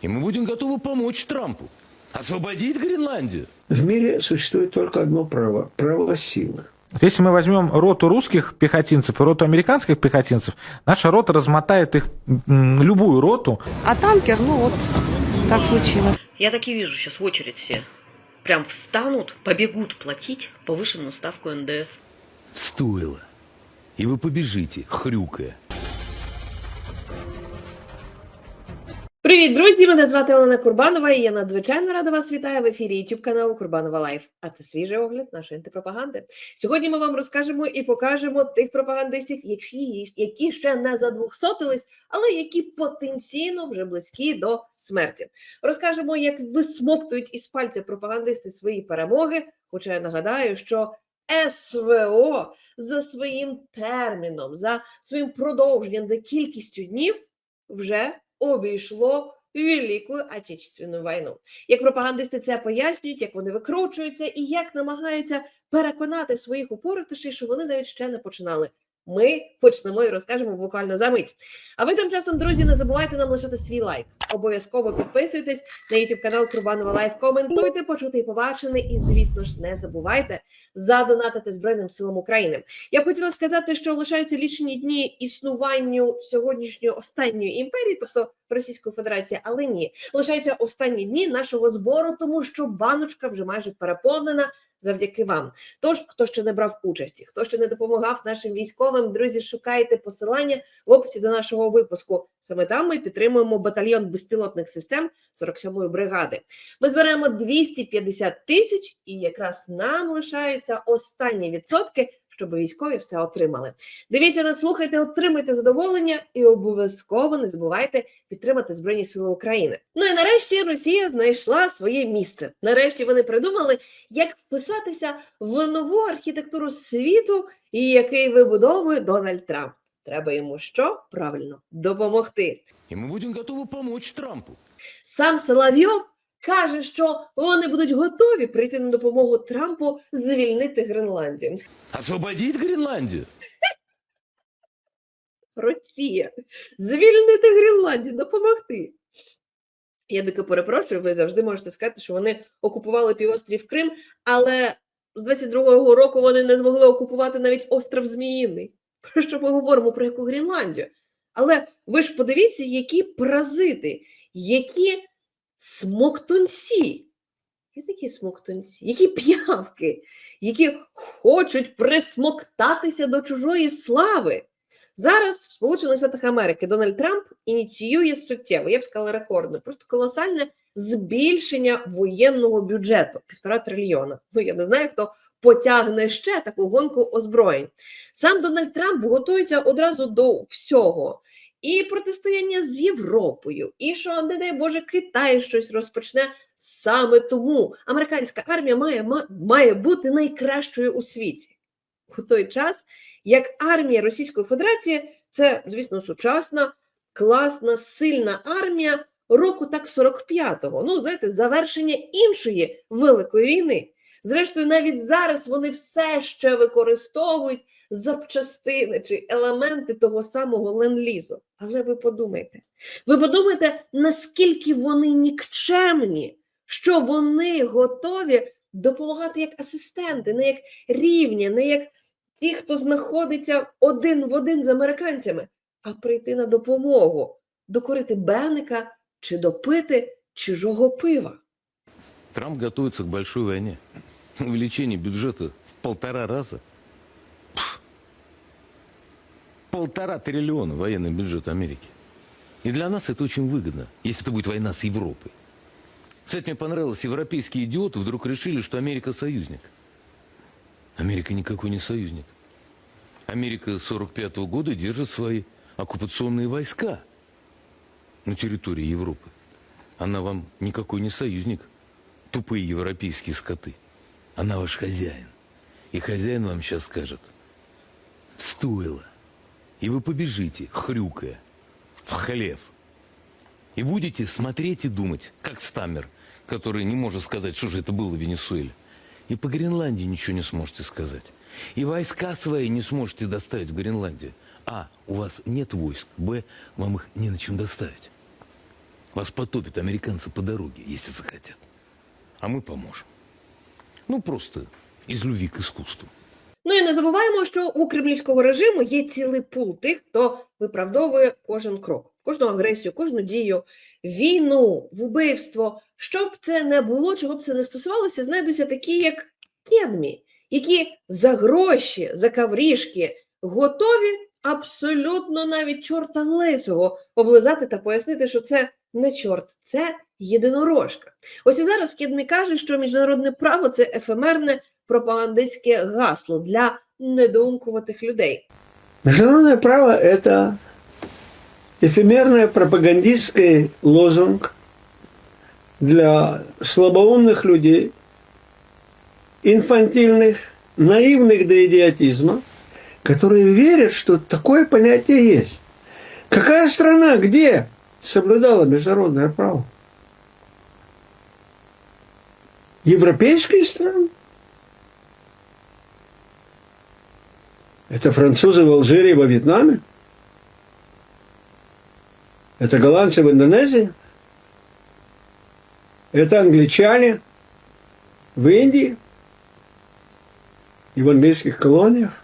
И мы будем готовы помочь Трампу. Освободить Гренландию. В мире существует только одно право – право силы. Вот если мы возьмем роту русских пехотинцев и роту американских пехотинцев, наша рота размотает их любую роту. А танкер, ну вот, так случилось. Я так и вижу сейчас в очередь все. Прям встанут, побегут платить повышенную ставку НДС. Стоило. И вы побежите, хрюкая. Привіт, друзі! Мене звати Олена Курбанова, і я надзвичайно рада вас вітаю в ефірі YouTube каналу Курбанова Лайф. А це свіжий огляд нашої антипропаганди. Сьогодні ми вам розкажемо і покажемо тих пропагандистів, які, ще не задвухсотились, але які потенційно вже близькі до смерті. Розкажемо, як висмоктують із пальця пропагандисти свої перемоги. Хоча я нагадаю, що СВО за своїм терміном, за своїм продовженням, за кількістю днів вже обійшло Велику Отечественну війну. Як пропагандисти це пояснюють, як вони викручуються і як намагаються переконати своїх упоротишів, що вони навіть ще не починали. Ми почнемо і розкажемо буквально за мить. А ви тим часом, друзі, не забувайте нам лишити свій лайк. Обов'язково підписуйтесь на YouTube канал Курбанова Лайф, коментуйте, почути і побачене. І, звісно ж, не забувайте задонатити Збройним силам України. Я б хотіла сказати, що лишаються лічені дні існуванню сьогоднішньої останньої імперії, тобто Російської Федерації, але ні, лишаються останні дні нашого збору, тому що баночка вже майже переповнена завдяки вам. Тож, хто ще не брав участі, хто ще не допомагав нашим військовим, друзі, шукайте посилання в описі до нашого випуску. Саме там ми підтримуємо батальйон безпілотних систем 47-ї бригади. Ми зберемо 250 тисяч, і якраз нам лишаються останні відсотки, щоб військові все отримали. Дивіться нас, слухайте, отримайте задоволення і обов'язково не забувайте підтримати Збройні Сили України. Ну і нарешті Росія знайшла своє місце. Нарешті вони придумали, як вписатися в нову архітектуру світу, і який вибудовує Дональд Трамп. Треба йому що правильно допомогти. И мы будем готовы помочь Трампу. Сам Соловйов каже, що вони будуть готові прийти на допомогу Трампу звільнити Гренландію. Освободить Гренландию. Росія звільнити Гренландію, допомогти. Я дико перепрошую, ви завжди можете сказати, що вони окупували півострів Крим, але з 22-го року вони не змогли окупувати навіть остров Зміїний. Про що ми говоримо про яку Гренландію? Але ви ж подивіться, які паразити, які смоктунці. Є такі смоктунці, які п'явки, які хочуть присмоктатися до чужої слави. Зараз в Сполучених Штатах Америки Дональд Трамп ініціює суттєво, я б сказала, рекордне, просто колосальне збільшення воєнного бюджету півтора трильйона. Ну я не знаю, хто потягне ще таку гонку озброєнь. Сам Дональд Трамп готується одразу до всього. І протистояння з Європою, і що, не дай Боже, Китай щось розпочне саме тому. Американська армія має, має бути найкращою у світі. У той час, як армія Російської Федерації це, звісно, сучасна, класна, сильна армія року так 45-го. Ну, знаєте, завершення іншої великої війни. Зрештою, навіть зараз вони все ще використовують запчастини чи елементи того самого ленд-лізу. Але ви подумайте, ви подумайте, наскільки вони нікчемні, що вони готові допомагати як асистенти, не як рівні, не як ті, хто знаходиться один в один з американцями, а прийти на допомогу, докорити Бенника чи допити чужого пива. Трамп готовится к большой войне. Увеличение бюджета в полтора раза. Полтора триллиона военный бюджет Америки. И для нас это очень выгодно, если это будет война с Европой. Кстати, мне понравилось, европейские идиоты вдруг решили, что Америка союзник. Америка никакой не союзник. Америка с 45 года держит свои оккупационные войска на территории Европы. Она вам никакой не союзник, тупые европейские скоты. Она ваш хозяин. И хозяин вам сейчас скажет, стоило. И вы побежите, хрюкая, в хлев. И будете смотреть и думать, как Стаммер, который не может сказать, что же это было в Венесуэле. И по Гренландии ничего не сможете сказать. И войска свои не сможете доставить в Гренландию. А, у вас нет войск. Б, вам их не на чем доставить. Вас потопят американцы по дороге, если захотят. А мы поможем. Ну, просто из любви к искусству. Ну і не забуваємо, що у кремлівського режиму є цілий пул тих, хто виправдовує кожен крок, кожну агресію, кожну дію, війну, вбивство. Щоб це не було, чого б це не стосувалося, знайдуться такі, як Кедмі, які за гроші, за каврішки готові абсолютно навіть чорта лисого облизати та пояснити, що це не чорт, це єдинорожка. Ось і зараз Кедмі каже, що міжнародне право це ефемерне пропагандистське гасло для недоумкуватих людей. Международное право – это эфемерный пропагандистский лозунг для слабоумных людей, инфантильных, наивных до идиотизма, которые верят, что такое понятие есть. Какая страна, где соблюдала международное право? Европейские страны? Это французы в Алжире, во Вьетнаме? Это голландцы в Индонезии? Это англичане в Индии и в английских колониях?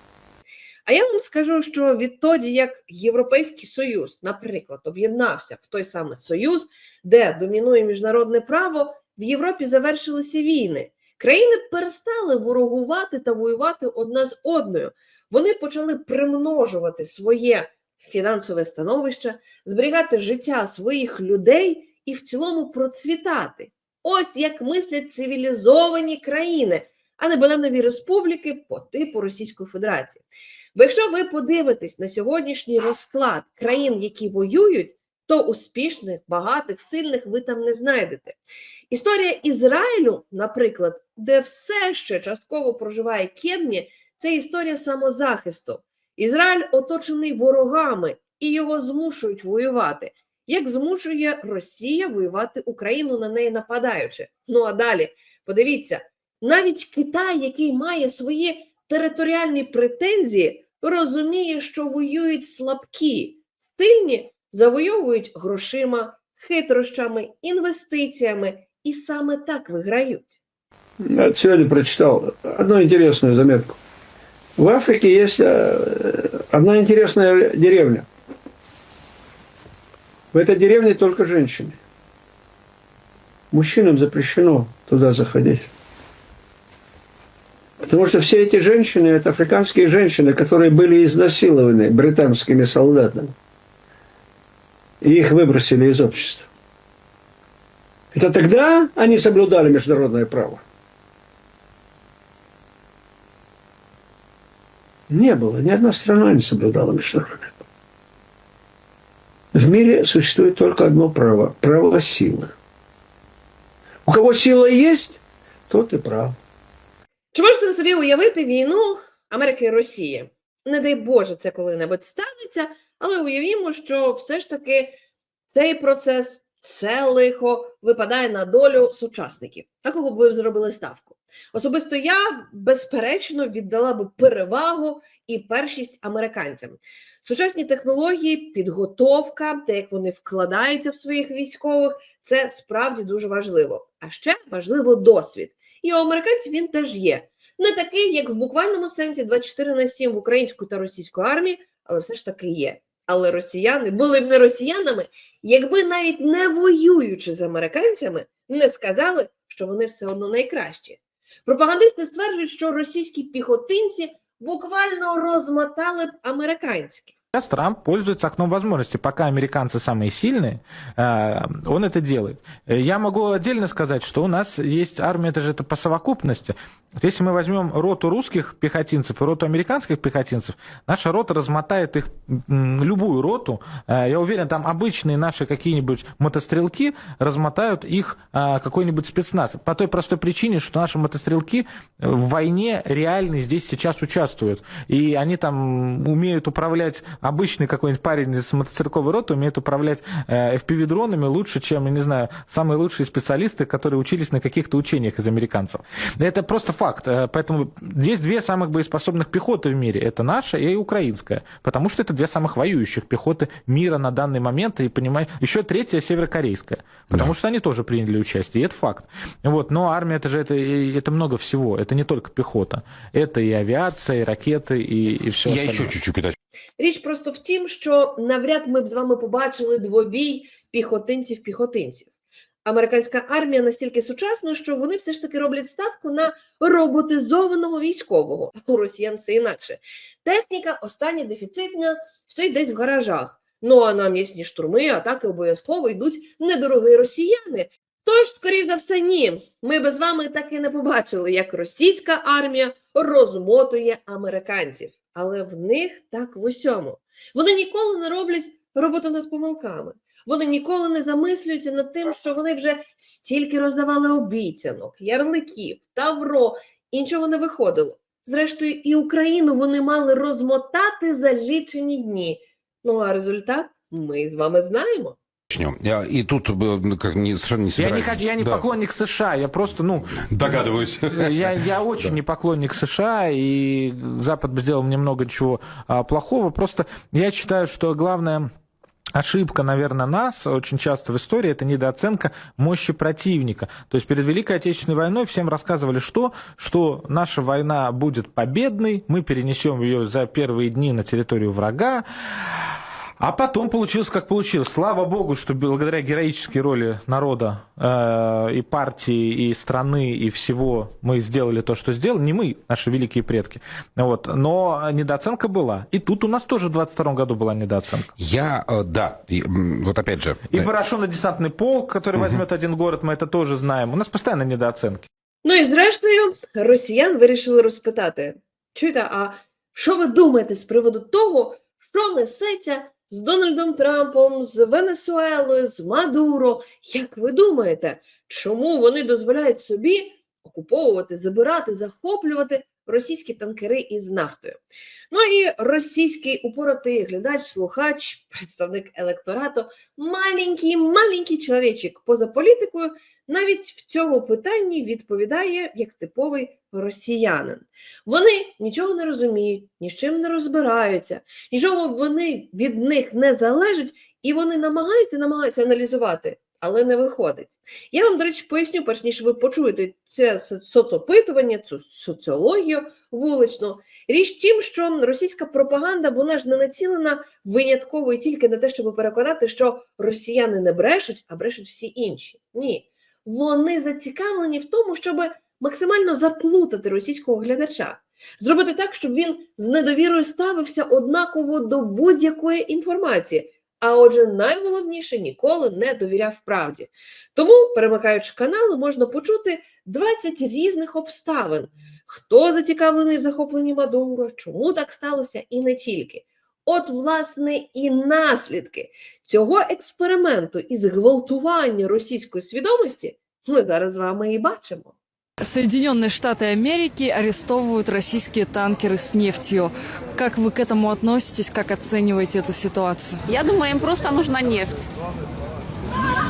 А я вам скажу, що відтоді, як Європейський Союз, наприклад, об'єднався в той самий Союз, де домінує міжнародне право, в Європі завершилися війни. Країни перестали ворогувати та воювати одна з одною. Вони почали примножувати своє фінансове становище, зберігати життя своїх людей і в цілому процвітати. Ось як мислять цивілізовані країни, а не бананові республіки по типу Російської Федерації. Бо якщо ви подивитесь на сьогоднішній розклад країн, які воюють, то успішних, багатих, сильних ви там не знайдете. Історія Ізраїлю, наприклад, де все ще частково проживає Кедмі, це історія самозахисту. Ізраїль оточений ворогами і його змушують воювати. Як змушує Росія воювати Україну на неї нападаючи? Ну а далі подивіться, навіть Китай, який має свої територіальні претензії, розуміє, що воюють слабкі, сильні завойовують грошима, хитрощами, інвестиціями, і саме так виграють. Я сегодня прочитал одну интересную заметку. В Африке есть э, одна интересная деревня. В этой деревне только женщины. Мужчинам запрещено туда заходить. Потому что все эти женщины – это африканские женщины, которые были изнасилованы британскими солдатами. И их выбросили из общества. Это тогда они соблюдали международное право. Не было. Ни одна страна не соблюдала международное право. В мире существует только одно право – право силы. У кого сила есть, тот и прав. Чи можете ви собі уявити війну Америки і Росії? Не дай Боже, це коли-небудь станеться, але уявімо, що все ж таки цей процес, це лихо випадає на долю сучасників. На кого б ви зробили ставку? Особисто я, безперечно, віддала би перевагу і першість американцям. Сучасні технології, підготовка, те, як вони вкладаються в своїх військових, це справді дуже важливо. А ще важливо досвід. І у американців він теж є. Не такий, як в буквальному сенсі 24 на 7 в української та російської армії, але все ж таки є. Але росіяни були б не росіянами, якби навіть не воюючи з американцями, не сказали, що вони все одно найкращі. Пропагандисти стверджують, що російські піхотинці буквально розмотали б американські. Сейчас Трамп пользуется окном возможностей. Пока американцы самые сильные, э, он это делает. Я могу отдельно сказать, что у нас есть армия, это же это по совокупности. Если мы возьмем роту русских пехотинцев и роту американских пехотинцев, наша рота размотает их, любую роту. Э, Я уверен, там обычные наши какие-нибудь мотострелки размотают их э, какой-нибудь спецназ. По той простой причине, что наши мотострелки в войне реальной здесь сейчас участвуют. И они там умеют управлять обычный какой-нибудь парень из мотострелковой роты умеет управлять э, FPV-дронами лучше, чем, я не знаю, самые лучшие специалисты, которые учились на каких-то учениях из американцев. Это просто факт. Э, Поэтому здесь две самых боеспособных пехоты в мире. Это наша и украинская. Потому что это две самых воюющих пехоты мира на данный момент. И понимаю, еще третья северокорейская. Потому что они тоже приняли участие. И это факт. Вот. Но армия это же это, это много всего. Это не только пехота. Это и авиация, и ракеты, и, и все Я еще чуть-чуть уточню. Річ просто в тім, що навряд ми б з вами побачили двобій піхотинців-піхотинців. Американська армія настільки сучасна, що вони все ж таки роблять ставку на роботизованого військового. У росіян все інакше. Техніка остання дефіцитна, стоїть десь в гаражах. Ну а на м'ясні штурми, атаки обов'язково йдуть недорогі росіяни. Тож, скоріш за все, ні. Ми би з вами так і не побачили, як російська армія розмотує американців. Але в них так в усьому. Вони ніколи не роблять роботу над помилками. Вони ніколи не замислюються над тим, що вони вже стільки роздавали обіцянок, ярликів, тавро, іншого не виходило. Зрештою, і Україну вони мали розмотати за лічені дні. Ну а результат ми з вами знаємо. Я- И тут э, как, не, совершенно не Я собираюсь. не, хочу- я не Да. поклонник США, я просто, ну, Догадываюсь. Я, я очень не поклонник США, и Запад бы сделал мне много чего а, плохого. Просто я считаю, что главная ошибка, наверное, нас очень часто в истории это недооценка мощи противника. То есть перед Великой Отечественной войной всем рассказывали, что, что наша война будет победной, мы перенесем ее за первые дни на территорию врага. А потом получилось, как получилось. Слава богу, что благодаря героической роли народа э, и партии, и страны, и всего мы сделали то, что сделали. Не мы, наши великие предки. Вот. Но недооценка была. И тут у нас тоже в 22 году была недооценка. Я, э, да, и, м, вот опять же. И э, вооруженно-десантный полк, который возьмет один город, мы это тоже знаем. У нас постоянно недооценки. Ну і зрештою, росіян вирішили розпитати: чуєте, а що ви думаєте з приводу того, що несеться З Дональдом Трампом, з Венесуелою, з Мадуро? Як ви думаєте, чому вони дозволяють собі окуповувати, забирати, захоплювати російські танкери із нафтою? Ну і російський упоротий глядач, слухач, представник електорату, маленький, маленький чоловічик поза політикою навіть в цьому питанні відповідає як типовий росіянин. Вони нічого не розуміють, ні з чим не розбираються, нічого вони від них не залежить, і вони намагаються намагаються аналізувати, але не виходить. Я вам, до речі, поясню, перш ніж ви почуєте це соцопитування, цю соціологію вуличну. Річ в тім, що російська пропаганда вона ж не націлена винятково і тільки на те, щоб переконати, що росіяни не брешуть, а брешуть всі інші. Ні. Вони зацікавлені в тому, щоб максимально заплутати російського глядача, зробити так, щоб він з недовірою ставився однаково до будь-якої інформації. А отже, найголовніше ніколи не довіряв правді. Тому, перемикаючи канали, можна почути 20 різних обставин, хто зацікавлений в захопленні Мадуро, чому так сталося, і не тільки. От, власне, і наслідки цього експерименту із гвалтування російської свідомості ми зараз з вами і бачимо. Соединенные Штаты Америки арестовывают российские танкеры с нефтью. Как вы к этому относитесь, как оцениваете эту ситуацию? Я думаю, им просто нужна нефть.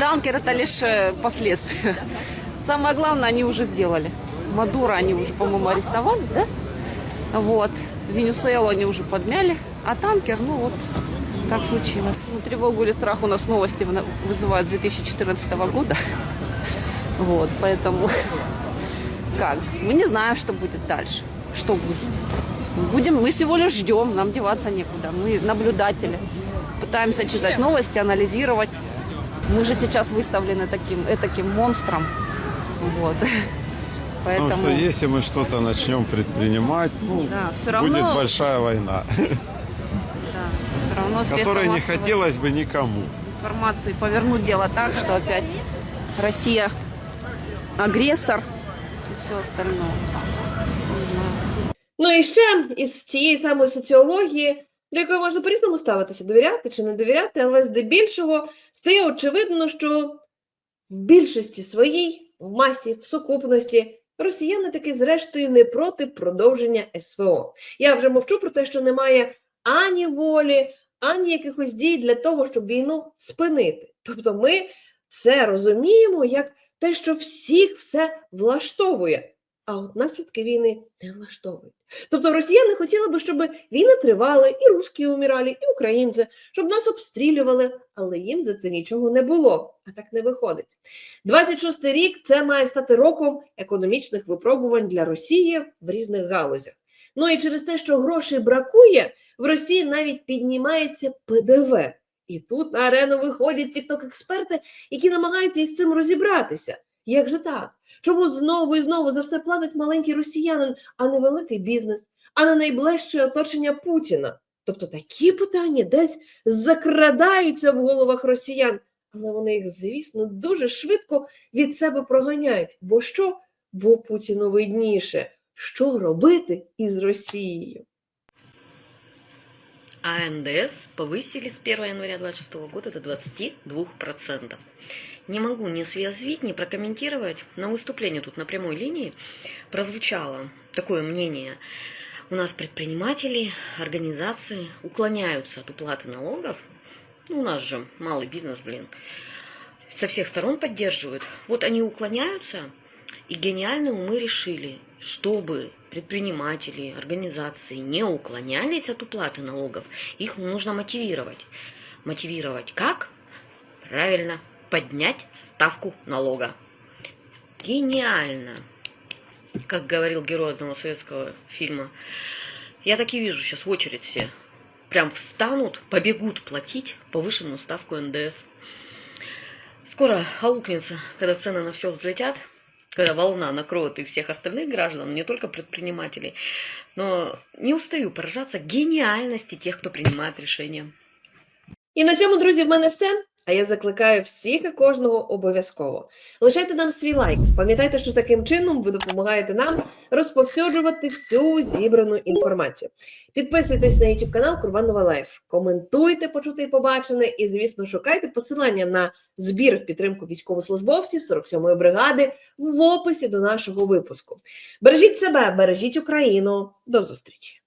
Танкер это лишь э, последствия. Самое главное, они уже сделали. Мадуро они уже, по-моему, арестовали, да? Вот. Венесуэлу они уже подмяли. А танкер, ну вот, так случилось. Ну, тревогу или страх у нас новости вызывают 2014 года. Вот, поэтому как? Мы не знаем, что будет дальше. Что будет? Будем, мы всего лишь ждем, нам деваться некуда. Мы наблюдатели. Пытаемся читать новости, анализировать. Мы же сейчас выставлены таким, таким монстром. Вот. Поэтому, Потому что если мы что-то начнем предпринимать, ну, да, все равно, будет большая война, да, все равно которой не хотелось бы никому. информации повернуть дело так, что опять Россия агрессор и все остальное. Ну і ще із цієї самої соціології, до якої можна по-різному ставитися, довіряти чи не довіряти, але здебільшого стає очевидно, що в більшості своїй, в масі, в сукупності, росіяни таки зрештою не проти продовження СВО. Я вже мовчу про те, що немає ані волі, ані якихось дій для того, щоб війну спинити. Тобто ми це розуміємо як те, що всіх все влаштовує. а от наслідки війни не влаштовують. Тобто росіяни хотіли би, щоб війна тривала, і русські умирали, і українці, щоб нас обстрілювали, але їм за це нічого не було. А так не виходить. 26-й рік це має стати роком економічних випробувань для Росії в різних галузях. Ну і через те, що грошей бракує, в Росії навіть піднімається ПДВ. І тут на арену виходять тікток-експерти, які намагаються із цим розібратися. Як же так? Чому знову і знову за все платить маленький росіянин, а не великий бізнес, а не найближче оточення Путіна? Тобто такі питання десь закрадаються в головах росіян, але вони їх, звісно, дуже швидко від себе проганяють. Бо що? Бо Путіну видніше, що робити із Росією. А НДС повысили с 1 января 2026 года до 22%. Не могу не съязвить, не прокомментировать. На выступлении тут на прямой линии прозвучало такое мнение. У нас предприниматели, организации уклоняются от уплаты налогов. Ну, у нас же малый бизнес, блин. Со всех сторон поддерживают. Вот они уклоняются, и гениальные умы решили, чтобы предприниматели, организации не уклонялись от уплаты налогов, их нужно мотивировать. Мотивировать как? Правильно, поднять ставку налога. Гениально. Как говорил герой одного советского фильма. Я так и вижу, сейчас в очередь все прям встанут, побегут платить повышенную ставку НДС. Скоро аукнется, когда цены на все взлетят, когда волна накроет и всех остальных граждан, не только предпринимателей. Но не устаю поражаться гениальности тех, кто принимает решения. І на цьому, друзі, в мене все. А я закликаю всіх і кожного обов'язково. Лишайте нам свій лайк. Пам'ятайте, що таким чином ви допомагаєте нам розповсюджувати всю зібрану інформацію. Підписуйтесь на YouTube канал Курбанова Лайф, коментуйте почуте і побачене, і, звісно, шукайте посилання на збір в підтримку військовослужбовців 47-ї бригади в описі до нашого випуску. Бережіть себе, бережіть Україну. До зустрічі!